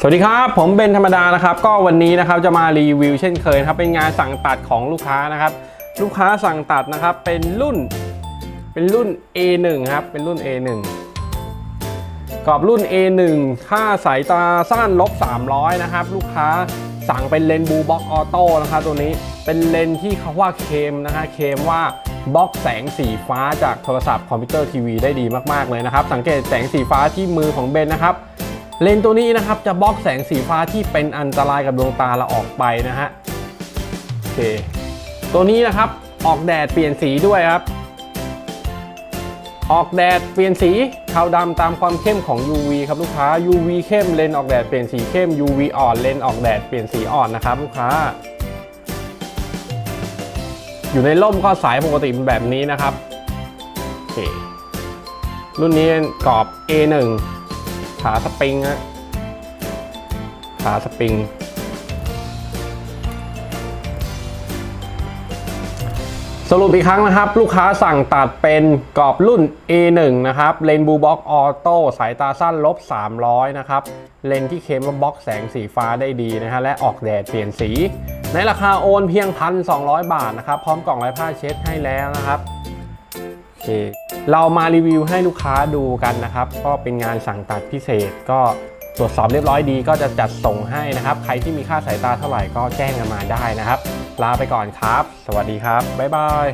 สวัสดีครับ ผมเบนธรรมดานะครับ ก็วันนี้นะครับจะมารีวิวเช่นเคยครับเป็นงานสั่งตัดของลูกค้านะครับ ลูกค้าสั่งตัดนะครับเป็นรุ่นเป็นรุ่น A1 ครับเป็นรุ่น A1 กรอบรุ่น A1 ค่าสายตาสั้นลบ 300 นะครับ ลูกค้าสั่งเป็นเลนส์บูบ็อกออโต้นะครับตัวนี้เป็นเลนส์ที่เขาว่าเคมนะฮะเคมว่าบล็อกแสงสีฟ้าจากโทรศัพท์คอมพิวเตอร์ทีวีได้ดีมากๆเลยนะครับ สังเกตแสงสีฟ้าที่มือของเบนนะครับ เลนส์ตัวนี้นะครับจะบล็อกแสงสีฟ้าที่เป็นอันตรายกับดวงตาเราออกไปนะฮะโอเคตัวนี้นะครับออกแดดเปลี่ยนสีด้วยครับ ออกแดดเปลี่ยนสีเทาดำตามความเข้มของ UV ครับลูกค้า UV เข้มเลนส์ออกแดดเปลี่ยนสีเข้ม UV อ่อนเลนส์ออกแดดเปลี่ยนสีอ่อนนะครับลูกค้า อยู่ในร่มก็สายปกติเป็นแบบนี้นะครับโอเครุ่นนี้กรอบ A1 ขาสปริงฮะขาสปริง สรุปอีกครั้งนะครับ ลูกค้าสั่งตัดเป็นกรอบรุ่น A1 นะครับ เลนบูบ็อกออโต้สายตาสั้นลบ 300 นะครับ เลนที่เคมาบล็อกแสงสีฟ้าได้ดีนะฮะและออกแดดเปลี่ยนสี ในราคาโอนเพียง 1,200 บาทนะครับ พร้อมกล่องไร้ผ้าเช็ดให้แล้วนะครับ เค เรามารีวิวให้ลูกค้าดูกันนะครับ ก็เป็นงานสั่งตัดพิเศษ ก็ตรวจสอบเรียบร้อยดี ก็จะจัดส่งให้นะครับ ใครที่มีค่าสายตาเท่าไหร่ก็แจ้งกันมาได้นะครับ ลาไปก่อนครับ สวัสดีครับ บ๊ายบาย